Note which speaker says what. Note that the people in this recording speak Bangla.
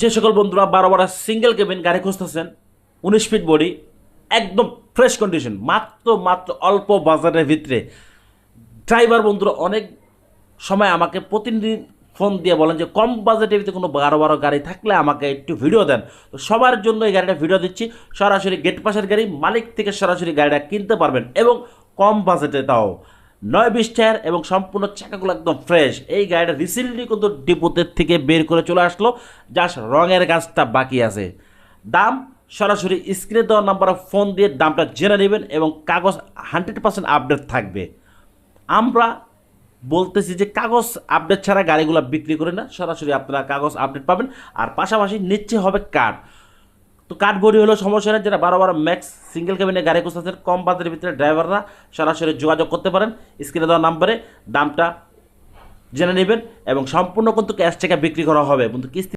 Speaker 1: যে সকল বন্ধুরা বারো বারো সিঙ্গেল কেবিন গাড়ি খুঁজতেছেন, উনিশ ফিট বডি একদম ফ্রেশ কন্ডিশন মাত্র মাত্র অল্প বাজারের ভিতরে। ড্রাইভার বন্ধুরা অনেক সময় আমাকে প্রতিদিন ফোন দিয়ে বলেন যে, কম বাজেটের ভিতরে কোনো বারো বারো গাড়ি থাকলে আমাকে একটু ভিডিও দেন। তো সবার জন্য এই গাড়িটা ভিডিও দিচ্ছি। সরাসরি গেট পাশের গাড়ি, মালিক থেকে সরাসরি গাড়িটা কিনতে পারবেন এবং কম বাজেটে তাও। নয় বিশ টায়ার এবং সম্পূর্ণ চাকাগুলো একদম ফ্রেশ এই গাড়িটা রিসেন্টলি কিন্তু ডিপোতের থেকে বের করে চলে আসলো জাস্ট রঙের কাজটা বাকি আছে। দাম সরাসরি স্ক্রিনে দেওয়া নাম্বারে ফোন দিয়ে দামটা জেনে নেবেন এবং কাগজ হান্ড্রেড পার্সেন্ট আপডেট থাকবে। আমরা বলতেছি যে কাগজ আপডেট ছাড়া গাড়িগুলো বিক্রি করে না, সরাসরি আপনারা কাগজ আপডেট পাবেন। আর পাশাপাশি নিচ্ছে হবে কার্ড তো বডি হলো সমস্যা নেই যেটা বারো বারো ম্যাক্স সিঙ্গেল ক্যাবিনে গাড়ি খুঁজতেছেন কম বাজারের ভিতরে ড্রাইভাররা সরাসরি যোগাযোগ করতে পারেন। স্ক্রিনে দেওয়া নাম্বারে দামটা জেনে নেবেন এবং সম্পূর্ণ কিন্তু ক্যাশ টাকা বিক্রি করা হবে। কিন্তু কিস্তি